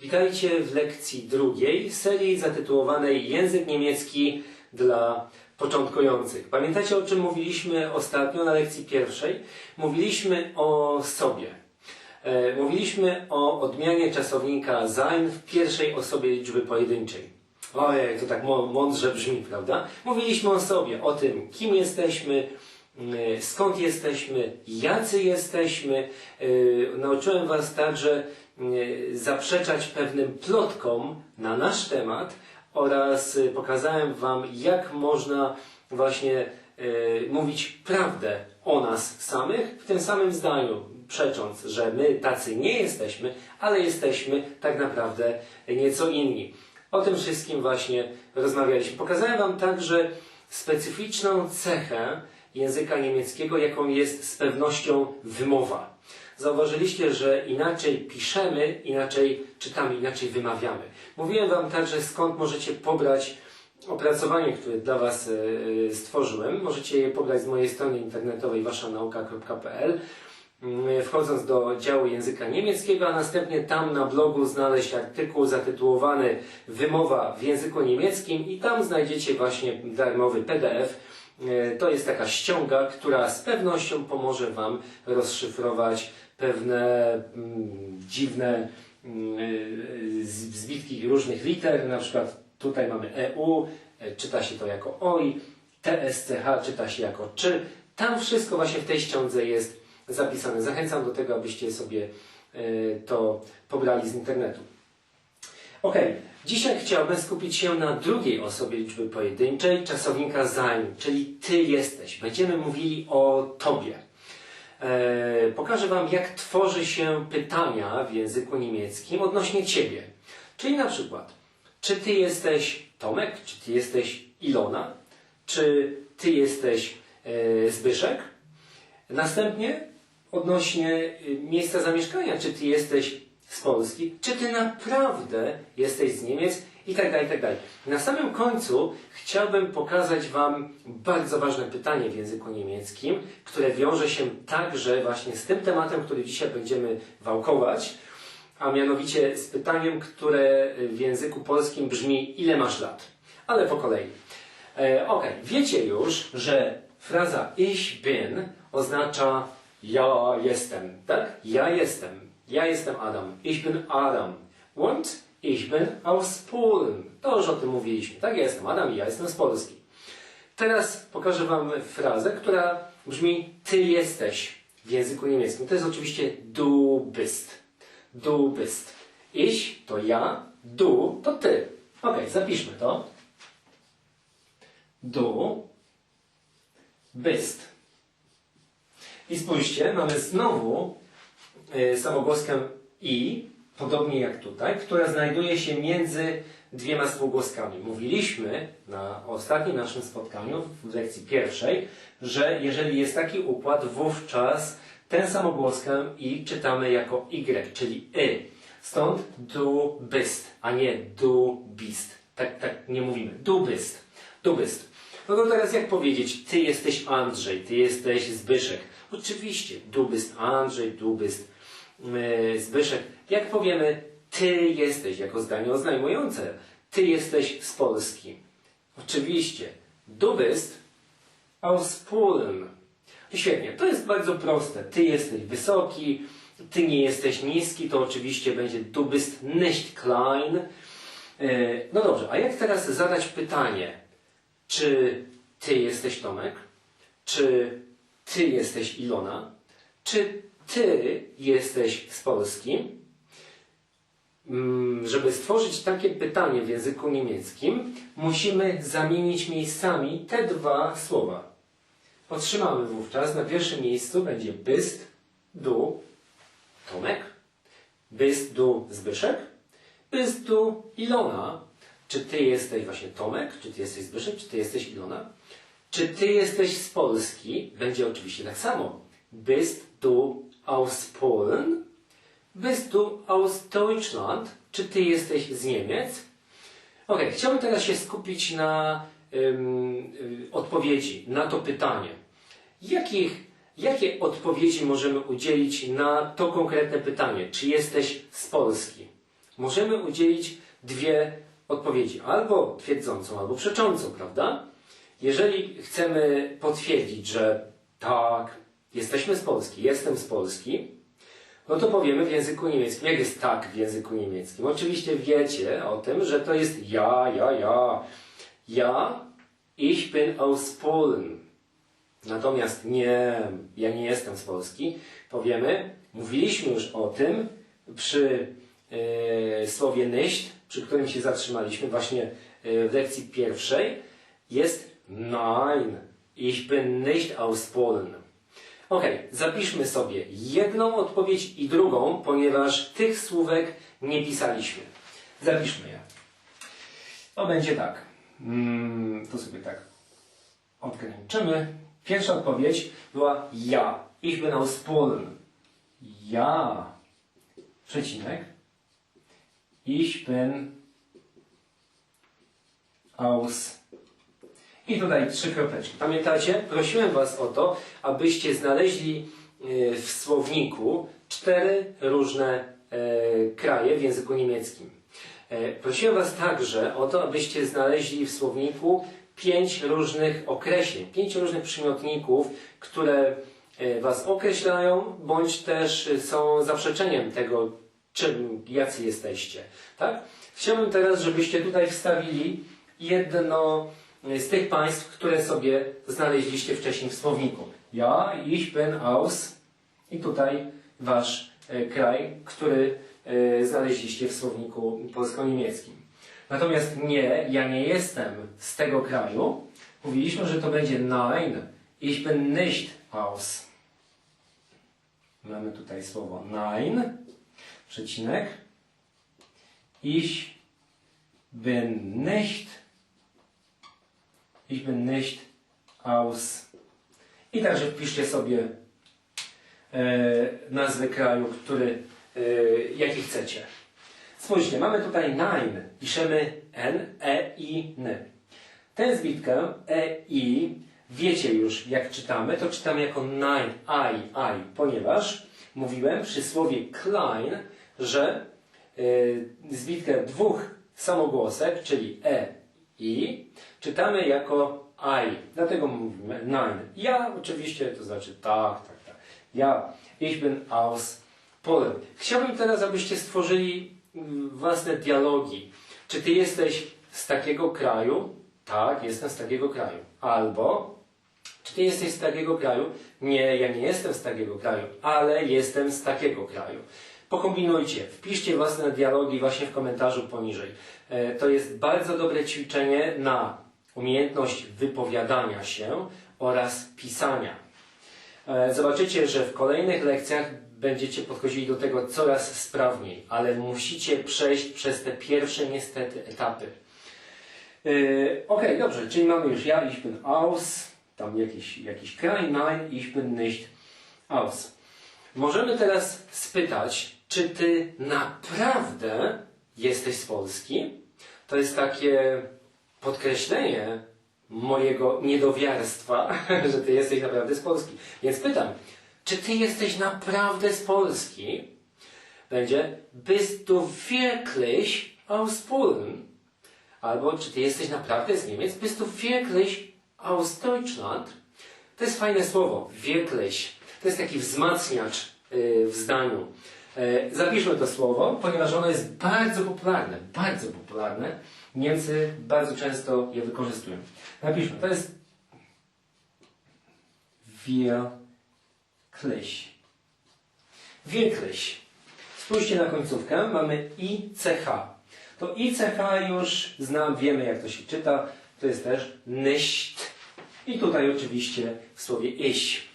Witajcie w lekcji drugiej serii zatytułowanej Język niemiecki dla początkujących. Pamiętacie o czym mówiliśmy ostatnio na lekcji pierwszej? Mówiliśmy o sobie. E, Mówiliśmy o odmianie czasownika sein w pierwszej osobie liczby pojedynczej. Ojej, to tak mą- mądrze brzmi, prawda? Mówiliśmy o sobie, o tym, kim jesteśmy, y, skąd jesteśmy, jacy jesteśmy. Y, Nauczyłem Was także zaprzeczać pewnym plotkom na nasz temat oraz y, pokazałem Wam, jak można właśnie y, mówić prawdę o nas samych w tym samym zdaniu, przecząc, że my tacy nie jesteśmy, ale jesteśmy tak naprawdę nieco inni. O tym wszystkim właśnie rozmawialiśmy. Pokazałem Wam także specyficzną cechę języka niemieckiego, jaką jest z pewnością wymowa. Zauważyliście, że inaczej piszemy, inaczej czytamy, inaczej wymawiamy. Mówiłem Wam także, skąd możecie pobrać opracowanie, które dla Was e, stworzyłem. Możecie je pobrać z mojej strony internetowej waszanauka.pl mm, wchodząc do działu języka niemieckiego, a następnie tam na blogu znaleźć artykuł zatytułowany Wymowa w języku niemieckim i tam znajdziecie właśnie darmowy PDF. E, To jest taka ściąga, która z pewnością pomoże Wam rozszyfrować pewne mm, dziwne mm, z- zbitki różnych liter, na przykład tutaj mamy EU, e, czyta się to jako OI, TSCH czyta się jako czy. Tam wszystko właśnie w tej ściądze jest zapisane. Zachęcam do tego, abyście sobie e, to pobrali z internetu. Ok, dzisiaj chciałbym skupić się na drugiej osobie liczby pojedynczej, czasownika sein, czyli ty jesteś. Będziemy mówili o tobie. E, pokażę Wam, jak tworzy się pytania w języku niemieckim odnośnie ciebie. Czyli na przykład, czy ty jesteś Tomek, czy ty jesteś Ilona, czy ty jesteś e, Zbyszek. Następnie odnośnie y, miejsca zamieszkania, czy ty jesteś z Polski, czy ty naprawdę jesteś z Niemiec i tak dalej, i tak dalej. Na samym końcu chciałbym pokazać Wam bardzo ważne pytanie w języku niemieckim, które wiąże się także właśnie z tym tematem, który dzisiaj będziemy wałkować, a mianowicie z pytaniem, które w języku polskim brzmi ile masz lat? Ale po kolei. E, ok, wiecie już, że fraza ich bin oznacza ja jestem, tak? Ja jestem. Ja jestem Adam. Ich bin Adam. Und ich bin aus Polen. To już o tym mówiliśmy. Tak, ja jestem Adam i ja jestem z Polski. Teraz pokażę Wam frazę, która brzmi ty jesteś w języku niemieckim. To jest oczywiście du bist. Du bist. Ich to ja, du to ty. Ok, zapiszmy to. Du bist. I spójrzcie, mamy znowu y, samogłoskę i, podobnie jak tutaj, która znajduje się między dwiema spółgłoskami. Mówiliśmy na ostatnim naszym spotkaniu, w lekcji pierwszej, że jeżeli jest taki układ, wówczas tę samogłoskę i czytamy jako y, czyli y. Stąd du bist, a nie du bist. Tak, tak nie mówimy. Du bist. Du bist. No to teraz jak powiedzieć, ty jesteś Andrzej, ty jesteś Zbyszek. Oczywiście, du bist Andrzej, du bist yy, Zbyszek. Jak powiemy, ty jesteś, jako zdanie oznajmujące, ty jesteś z Polski. Oczywiście, du bist aus Polen. Świetnie, to jest bardzo proste. Ty jesteś wysoki, ty nie jesteś niski, to oczywiście będzie du bist nicht klein. Yy, No dobrze, a jak teraz zadać pytanie, czy ty jesteś Tomek? Czy ty jesteś Ilona? Czy ty jesteś z Polski? Mm, Żeby stworzyć takie pytanie w języku niemieckim, musimy zamienić miejscami te dwa słowa. Otrzymamy wówczas na pierwszym miejscu będzie bist, du, Tomek, bist du Zbyszek, bist du Ilona. Czy ty jesteś właśnie Tomek, czy ty jesteś Zbyszek, czy ty jesteś Ilona? Czy ty jesteś z Polski? Będzie oczywiście tak samo. Bist du aus Polen? Bist du aus Deutschland? Czy ty jesteś z Niemiec? Ok, chciałbym teraz się skupić na y, odpowiedzi na to pytanie. Jakich, jakie odpowiedzi możemy udzielić na to konkretne pytanie? Czy jesteś z Polski? możemy udzielić dwie odpowiedzi. Albo twierdzącą, albo przeczącą, prawda? Jeżeli chcemy potwierdzić, że tak, jesteśmy z Polski, jestem z Polski, no to powiemy w języku niemieckim. Jak jest tak w języku niemieckim? Oczywiście wiecie o tym, że to jest ja, ja, ja. Ja, ich bin aus Polen. Natomiast nie, ja nie jestem z Polski. Powiemy, mówiliśmy już o tym przy e, słowie nicht, przy którym się zatrzymaliśmy właśnie e, w lekcji pierwszej. Jest nein, ich bin nicht aus Polen. Ok, zapiszmy sobie jedną odpowiedź i drugą, ponieważ tych słówek nie pisaliśmy. Zapiszmy je. To będzie tak. Mm, to sobie tak odgraniczymy. Pierwsza odpowiedź była ja. Ich aus Polen. Ja. Przecinek. Ich bin aus. I tutaj trzy kropeczki. Pamiętacie? Prosiłem Was o to, abyście znaleźli e, w słowniku cztery różne e, kraje w języku niemieckim. E, Prosiłem Was także o to, abyście znaleźli w słowniku pięć różnych określeń, pięć różnych przymiotników, które Was określają, bądź też są zaprzeczeniem tego, czym, jacy jesteście. Tak? Chciałbym teraz, żebyście tutaj wstawili jedno z tych państw, które sobie znaleźliście wcześniej w słowniku. Ja, ich bin aus i tutaj Wasz e, kraj, który e, znaleźliście w słowniku polsko-niemieckim. Natomiast nie, ja nie jestem z tego kraju. Mówiliśmy, że to będzie nein. Ich bin nicht aus. Mamy tutaj słowo nein, przecinek. Ich bin nicht. Ich bin nicht aus. I także wpiszcie sobie e, nazwę kraju, który, e, jaki chcecie. Spójrzcie, mamy tutaj nein. Piszemy n, e, i, n. Tę zbitkę e, i wiecie już, jak czytamy, to czytamy jako nein, i, i, ponieważ mówiłem przy słowie klein, że y, zbitkę dwóch samogłosek, czyli e, i, czytamy jako i. Dlatego mówimy nein. Ja oczywiście, to znaczy tak, tak, tak. Ja, ich bin aus Polen. Chciałbym teraz, abyście stworzyli mm, własne dialogi. Czy ty jesteś z takiego kraju? Tak, jestem z takiego kraju. Albo, czy ty jesteś z takiego kraju? Nie, ja nie jestem z takiego kraju, ale jestem z takiego kraju. Pokombinujcie, wpiszcie własne dialogi właśnie w komentarzu poniżej. E, To jest bardzo dobre ćwiczenie na umiejętność wypowiadania się oraz pisania. E, Zobaczycie, że w kolejnych lekcjach będziecie podchodzili do tego coraz sprawniej, ale musicie przejść przez te pierwsze niestety etapy. Yy, Okej, dobrze, czyli mamy już ja, ich bin aus, tam jakiś, jakiś kraj, nein, ich bin nicht aus. Możemy teraz spytać, czy ty naprawdę jesteś z Polski? To jest takie podkreślenie mojego niedowiarstwa, że ty jesteś naprawdę z Polski. Więc pytam, czy ty jesteś naprawdę z Polski? Będzie, bist du wirklich aus Polen? Albo, czy ty jesteś naprawdę z Niemiec? Bist du wirklich aus Deutschland? To jest fajne słowo, wirklich. To jest taki wzmacniacz yy, w zdaniu. Yy, zapiszmy to słowo, ponieważ ono jest bardzo popularne, bardzo popularne. Niemcy bardzo często je wykorzystują. Napiszmy, to jest wirklich. Wirklich. Spójrzcie na końcówkę, mamy ICH. To ICH już znam, wiemy jak to się czyta. To jest też nicht. I tutaj oczywiście w słowie ich.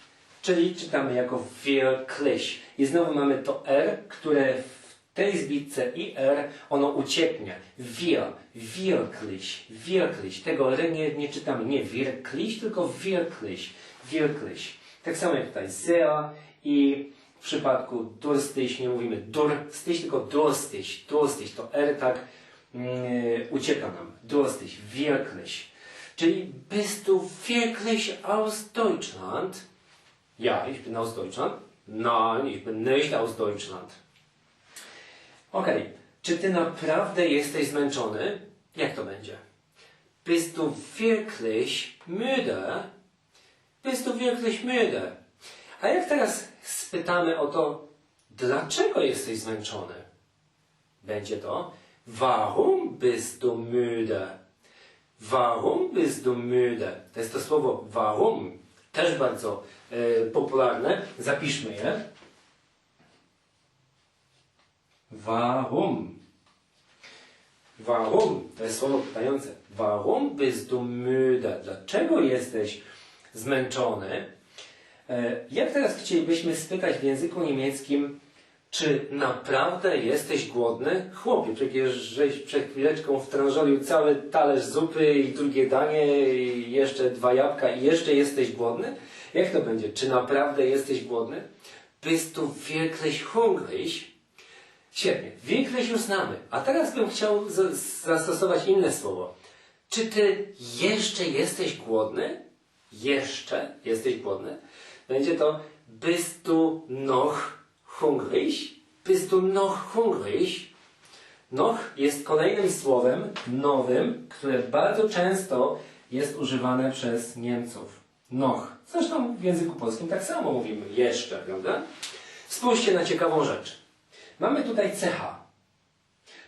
Czyli czytamy jako wirklich. I znowu mamy to R, które w tej zbitce IR ono ucieknie. Wir, wirklich, wirklich. Tego R nie, nie czytamy. Nie wirklich, tylko wirklich, wirklich. Tak samo jak tutaj sehr i w przypadku durstig nie mówimy durstig, tylko durstig, durstig. To R tak mm, ucieka nam. Durstig, wirklich. Czyli bist du wirklich aus Deutschland? Ja, ich bin aus Deutschland. Nein, ich bin nicht aus Deutschland. Okej. Czy ty naprawdę jesteś zmęczony? Jak to będzie? Bist du wirklich müde? Bist du wirklich müde? A jak teraz spytamy o to, dlaczego jesteś zmęczony? Będzie to Warum bist du müde? Warum bist du müde? To jest to słowo warum, też bardzo popularne. Zapiszmy je. Warum? Warum? To jest słowo pytające. Warum bist du müde? Dlaczego jesteś zmęczony? E, Jak teraz chcielibyśmy spytać w języku niemieckim, czy naprawdę jesteś głodny? Chłopie, przecież żeś przed chwileczką wtrążolił cały talerz zupy i drugie danie, i jeszcze dwa jabłka i jeszcze jesteś głodny? Jak to będzie? Czy naprawdę jesteś głodny? Bist du wirklich hungrig? Świetnie, wirklich już znamy. A teraz bym chciał zastosować inne słowo. Czy ty jeszcze jesteś głodny? Jeszcze jesteś głodny? Będzie to bist du noch hungrig? Bist du noch hungrig? Noch jest kolejnym słowem nowym, które bardzo często jest używane przez Niemców. Noch. Zresztą w języku polskim tak samo mówimy jeszcze, prawda? Spójrzcie na ciekawą rzecz. Mamy tutaj CH.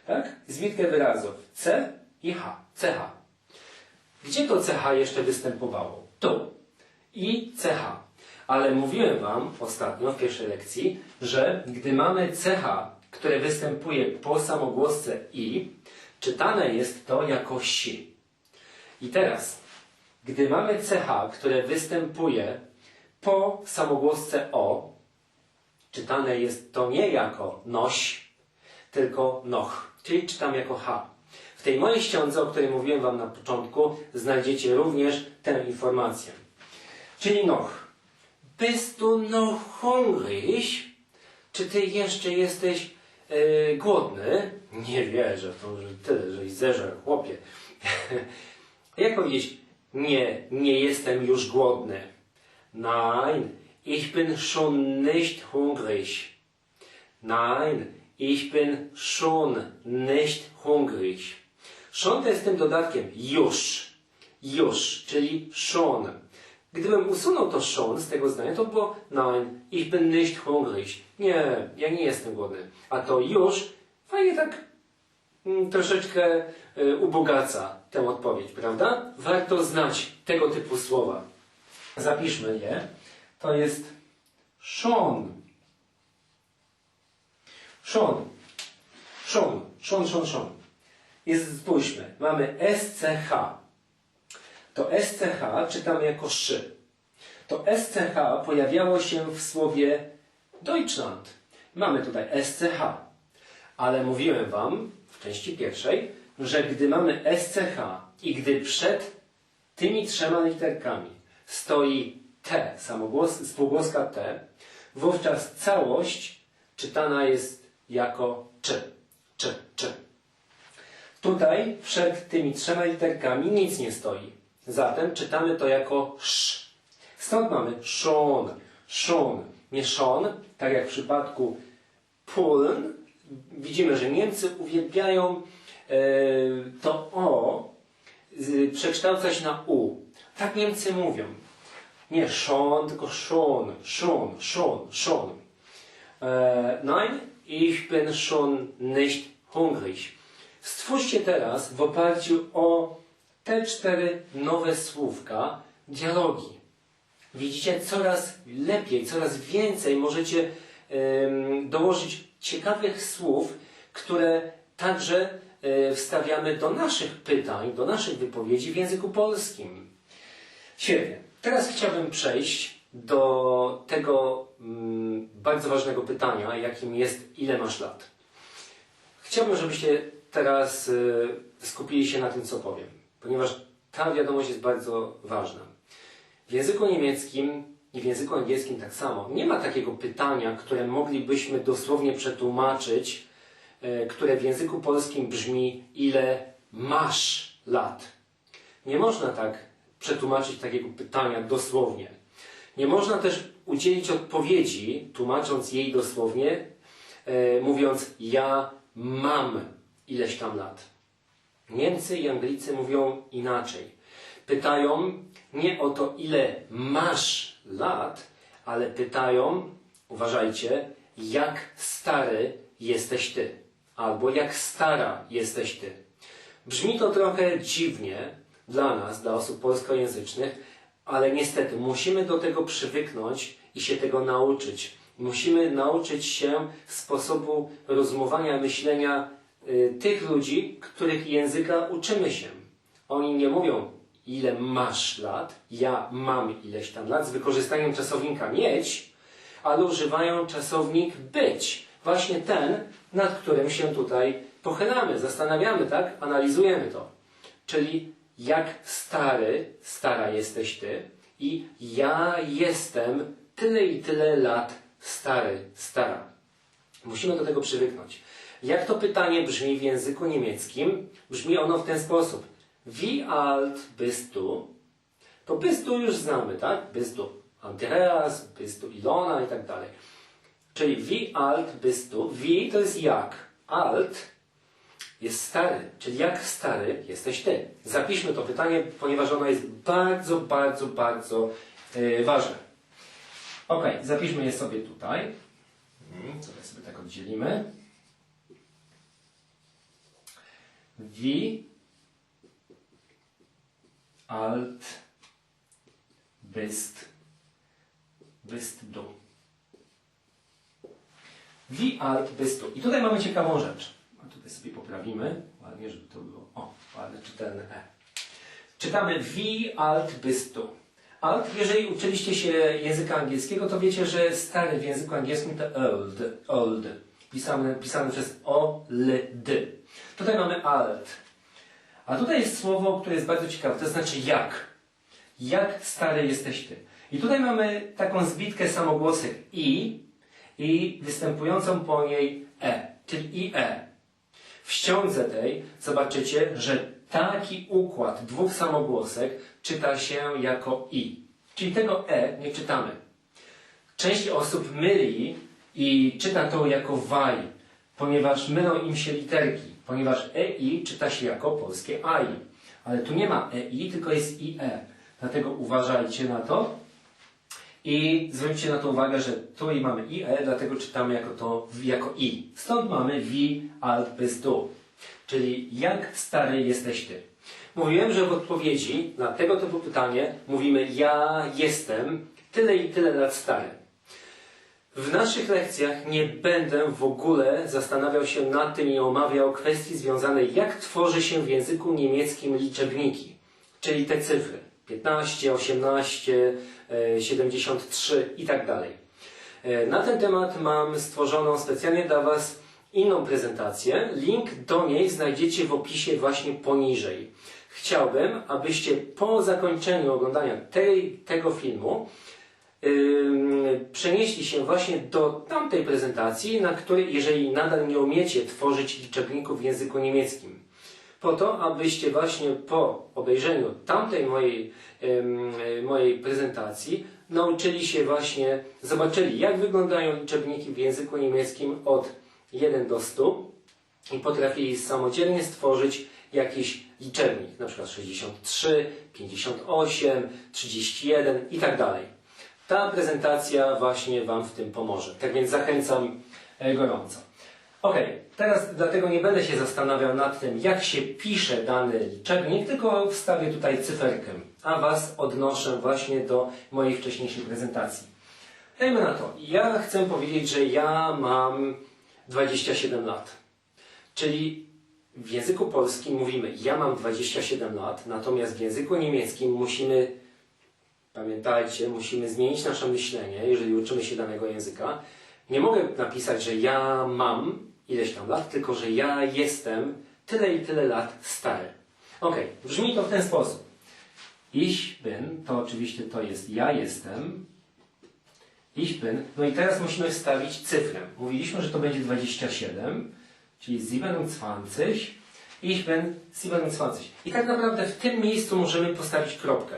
Tak? Zbitkę wyrazów. C i H. CH. Gdzie to CH jeszcze występowało? Tu. I CH. Ale mówiłem Wam ostatnio w pierwszej lekcji, że gdy mamy CH, które występuje po samogłosce I, czytane jest to jako si. I teraz, gdy mamy CH, które występuje po samogłosce O, czytane jest to nie jako noś, tylko noch, czyli czytam jako H. W tej mojej ściądze, o której mówiłem Wam na początku, znajdziecie również tę informację. Czyli noch. Bist du noch hungrig? Czy ty jeszcze jesteś e, głodny? Nie wierzę to, że tyle, żeś zeżarł, chłopie. Jak powiedzieć, nie, nie jestem już głodny. Nein, ich bin schon nicht hungrig. Nein, ich bin schon nicht hungrig. Schon to jest tym dodatkiem już. Już, czyli schon. Gdybym usunął to schon z tego zdania, to było nein, ich bin nicht hungrig. Nie, ja nie jestem głodny. A to już fajnie tak mm, troszeczkę y, ubogaca tę odpowiedź, prawda? Warto znać tego typu słowa. Zapiszmy je. To jest schon. Schon. Schon. Schon, schon, schon. Jest, spójrzmy. Mamy SCH. To SCH czytamy jako szy. To SCH pojawiało się w słowie Deutschland. Mamy tutaj SCH. Ale mówiłem Wam w części pierwszej, że gdy mamy SCH i gdy przed tymi trzema literkami stoi T, samogłos, spółgłoska T, wówczas całość czytana jest jako czy, czy, czy. Tutaj przed tymi trzema literkami nic nie stoi. Zatem czytamy to jako sz. Stąd mamy schon, schon, nie schon, tak jak w przypadku Polen. Widzimy, że Niemcy uwielbiają to o z, przekształcać na u. Tak Niemcy mówią. Nie schon, tylko schon, schon, schon, schon. E, nein, ich bin schon nicht hungrig. Stwórzcie teraz w oparciu o te cztery nowe słówka dialogi. Widzicie, coraz lepiej, coraz więcej możecie dołożyć ciekawych słów, które także e, wstawiamy do naszych pytań, do naszych wypowiedzi w języku polskim. Świetnie. Teraz chciałbym przejść do tego mm, bardzo ważnego pytania, jakim jest ile masz lat. Chciałbym, żebyście teraz y, skupili się na tym, co powiem, ponieważ ta wiadomość jest bardzo ważna. W języku niemieckim i w języku angielskim tak samo nie ma takiego pytania, które moglibyśmy dosłownie przetłumaczyć, które w języku polskim brzmi ile masz lat. Nie można tak przetłumaczyć takiego pytania dosłownie. Nie można też udzielić odpowiedzi, tłumacząc jej dosłownie, e, mówiąc ja mam ileś tam lat. Niemcy i Anglicy mówią inaczej. Pytają nie o to, ile masz lat, ale pytają, uważajcie, jak stary jesteś ty, albo jak stara jesteś ty. Brzmi to trochę dziwnie dla nas, dla osób polskojęzycznych, ale niestety musimy do tego przywyknąć i się tego nauczyć. Musimy nauczyć się sposobu rozumowania, myślenia y, tych ludzi, których języka uczymy się. Oni nie mówią, ile masz lat, ja mam ileś tam lat, z wykorzystaniem czasownika mieć, ale używają czasownik być. Właśnie ten, nad którym się tutaj pochylamy, zastanawiamy, tak? Analizujemy to. Czyli jak stary, stara jesteś ty i ja jestem tyle i tyle lat stary, stara. Musimy do tego przywyknąć. Jak to pytanie brzmi w języku niemieckim? Brzmi ono w ten sposób. Wie alt bist du? To bist du już znamy, tak? Bist du Andreas, bist du Ilona i tak dalej. Czyli wie alt bist du? Wie to jest jak. Alt jest stary, czyli jak stary jesteś ty? Zapiszmy to pytanie, ponieważ ono jest bardzo, bardzo, bardzo yy, ważne. Ok, zapiszmy je sobie tutaj. Mhm, Sobie sobie tak oddzielimy. Wie alt bist, bist du? Bist du? I tutaj mamy ciekawą rzecz. A tutaj sobie poprawimy. Ładnie, żeby to było. O, ładne czytelne E. Czytamy bist du? Alt, jeżeli uczyliście się języka angielskiego, to wiecie, że stary w języku angielskim to old, old. Pisany, pisany przez o, l, d. Tutaj mamy alt. A tutaj jest słowo, które jest bardzo ciekawe, to znaczy jak. Jak stary jesteś ty. I tutaj mamy taką zbitkę samogłosek i i występującą po niej e, czyli i e. W ściądze tej zobaczycie, że taki układ dwóch samogłosek czyta się jako i. Czyli tego e nie czytamy. Część osób myli i czyta to jako waj, ponieważ mylą im się literki, ponieważ ei czyta się jako polskie ai. Ale tu nie ma ei, tylko jest i e. Dlatego uważajcie na to. I zwróćcie na to uwagę, że tu i mamy IE, dlatego czytamy jako to jako I. Stąd mamy vi alt bist du. Czyli jak stary jesteś ty? Mówiłem, że w odpowiedzi na tego typu pytanie mówimy ja jestem tyle i tyle lat stary. W naszych lekcjach nie będę w ogóle zastanawiał się nad tym i omawiał kwestii związanej jak tworzy się w języku niemieckim liczebniki, czyli te cyfry 15, 18, 73 i tak dalej. E, Na ten temat mam stworzoną specjalnie dla Was inną prezentację. Link do niej znajdziecie w opisie właśnie poniżej. Chciałbym, abyście po zakończeniu oglądania tej, tego filmu yy, przenieśli się właśnie do tamtej prezentacji, na której, jeżeli nadal nie umiecie tworzyć liczebników w języku niemieckim, po to, abyście właśnie po obejrzeniu tamtej mojej, em, mojej prezentacji nauczyli się właśnie, zobaczyli jak wyglądają liczebniki w języku niemieckim od 1 do 100 i potrafili samodzielnie stworzyć jakiś liczebnik, na przykład 63, 58, 31 i tak dalej. Ta prezentacja właśnie Wam w tym pomoże. Tak więc zachęcam e, gorąco. Ok, teraz dlatego nie będę się zastanawiał nad tym, jak się pisze dany liczebnik, tylko wstawię tutaj cyferkę, a Was odnoszę właśnie do mojej wcześniejszej prezentacji. Dajmy na to, ja chcę powiedzieć, że ja mam 27 lat. Czyli w języku polskim mówimy, ja mam 27 lat, natomiast w języku niemieckim musimy, pamiętajcie, musimy zmienić nasze myślenie, jeżeli uczymy się danego języka. Nie mogę napisać, że ja mam ileś tam lat, tylko że ja jestem tyle i tyle lat stary. Ok, brzmi to w ten sposób. Ich bin, to oczywiście to jest ja jestem. Ich bin, no i teraz musimy wstawić cyfrę. Mówiliśmy, że to będzie 27, czyli 27. Ich bin 27. I tak naprawdę w tym miejscu możemy postawić kropkę.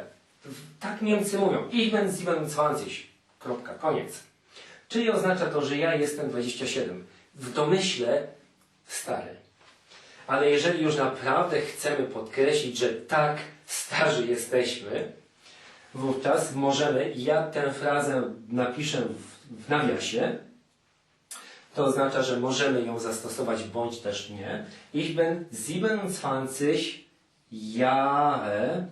Tak Niemcy mówią. Ich bin 27. Kropka, koniec. Czyli oznacza to, że ja jestem 27. W domyśle stary. Ale jeżeli już naprawdę chcemy podkreślić, że tak starzy jesteśmy, wówczas możemy, ja tę frazę napiszę w, nawiasie, to oznacza, że możemy ją zastosować bądź też nie. Ich bin 27 Jahre,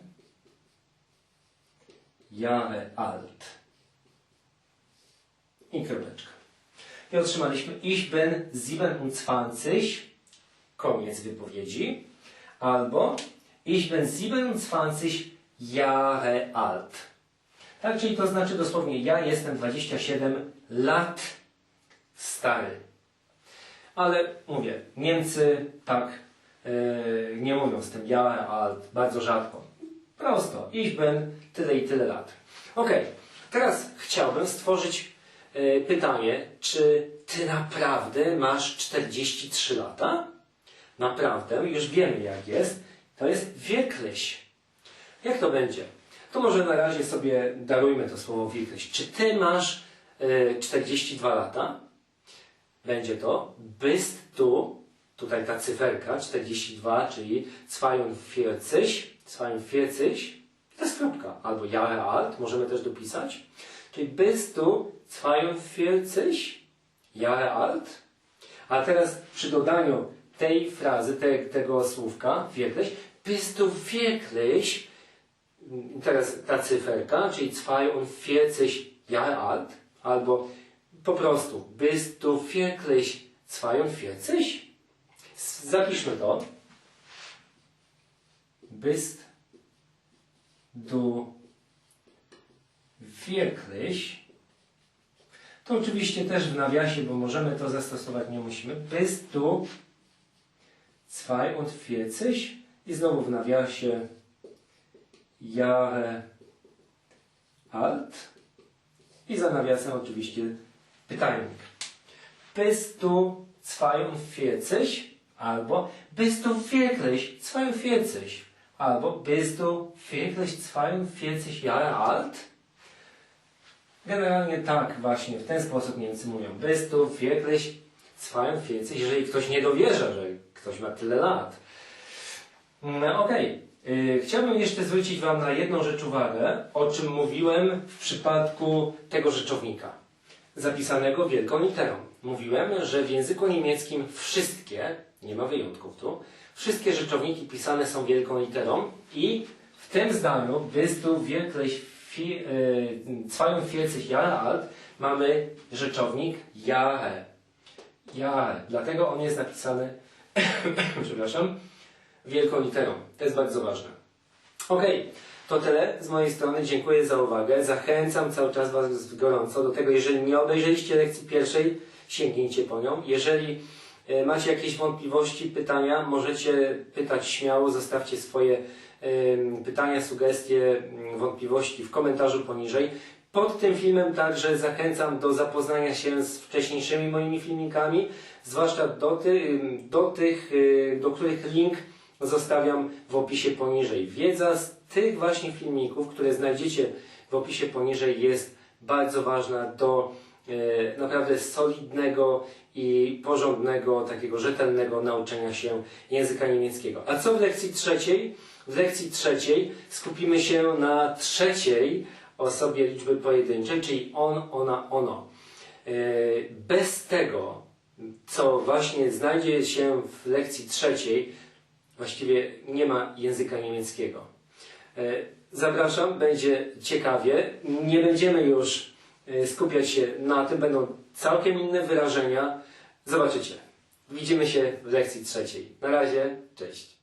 Jahre alt. I kropeczka. I otrzymaliśmy Ich bin 27, koniec wypowiedzi. Albo Ich bin 27 Jahre alt. Tak, czyli to znaczy dosłownie ja jestem 27 lat stary. Ale mówię, Niemcy tak yy, nie mówią z tym Jahre alt, bardzo rzadko. Prosto, ich bin tyle i tyle lat. Ok, teraz chciałbym stworzyć pytanie, czy ty naprawdę masz 43 lata? Naprawdę, już wiemy jak jest. To jest wirklich. Jak to będzie? To może na razie sobie darujmy to słowo wirklich. Czy ty masz y, 42 lata? Będzie to bist du, tutaj ta cyferka 42, czyli 42, 42, to jest kropka, albo Jahre alt, możemy też dopisać. Czyli bist du 42 Jahre alt? A teraz przy dodaniu tej frazy, te, tego słówka, wirklich, bist du wirklich, teraz ta cyferka, czyli 42 Jahre alt, albo po prostu, bist du wirklich 42? S- Zapiszmy to. Bist du wirklich to oczywiście też w nawiasie, bo możemy to zastosować, nie musimy. Bist du 42 i znowu w nawiasie Jahre alt i za nawiasem oczywiście pytajnik. Bist du 42 albo bist du wirklich 42 albo bist du wirklich 42 Jahre alt? Generalnie tak właśnie, w ten sposób Niemcy mówią. Bist du wirklich 42, jeżeli ktoś nie dowierza, że ktoś ma tyle lat. No, Okej. Yy, Chciałbym jeszcze zwrócić Wam na jedną rzecz uwagę, o czym mówiłem w przypadku tego rzeczownika, zapisanego wielką literą. Mówiłem, że w języku niemieckim wszystkie, nie ma wyjątków tu, wszystkie rzeczowniki pisane są wielką literą i w tym zdaniu bist du wirklich vi- yy, 42 Jahre alt mamy rzeczownik Jahre. Jahre. Dlatego on jest napisany, przepraszam, wielką literą. To jest bardzo ważne. Ok, to tyle z mojej strony. Dziękuję za uwagę. Zachęcam cały czas Was gorąco do tego, jeżeli nie obejrzeliście lekcji pierwszej, sięgnijcie po nią. Jeżeli e, macie jakieś wątpliwości, pytania, możecie pytać śmiało, zostawcie swoje pytania, sugestie, m, wątpliwości w komentarzu poniżej. Pod tym filmem także zachęcam do zapoznania się z wcześniejszymi moimi filmikami, zwłaszcza do, ty, do tych, y, do których link zostawiam w opisie poniżej. Wiedza z tych właśnie filmików, które znajdziecie w opisie poniżej jest bardzo ważna do e, naprawdę solidnego i porządnego, takiego rzetelnego nauczenia się języka niemieckiego. A co w lekcji trzeciej? W lekcji trzeciej skupimy się na trzeciej osobie liczby pojedynczej, czyli on, ona, ono. E, Bez tego, co właśnie znajdzie się w lekcji trzeciej, właściwie nie ma języka niemieckiego. E, Zapraszam, będzie ciekawie. Nie będziemy już e, skupiać się na tym, będą całkiem inne wyrażenia. Zobaczycie. Widzimy się w lekcji trzeciej. Na razie, cześć.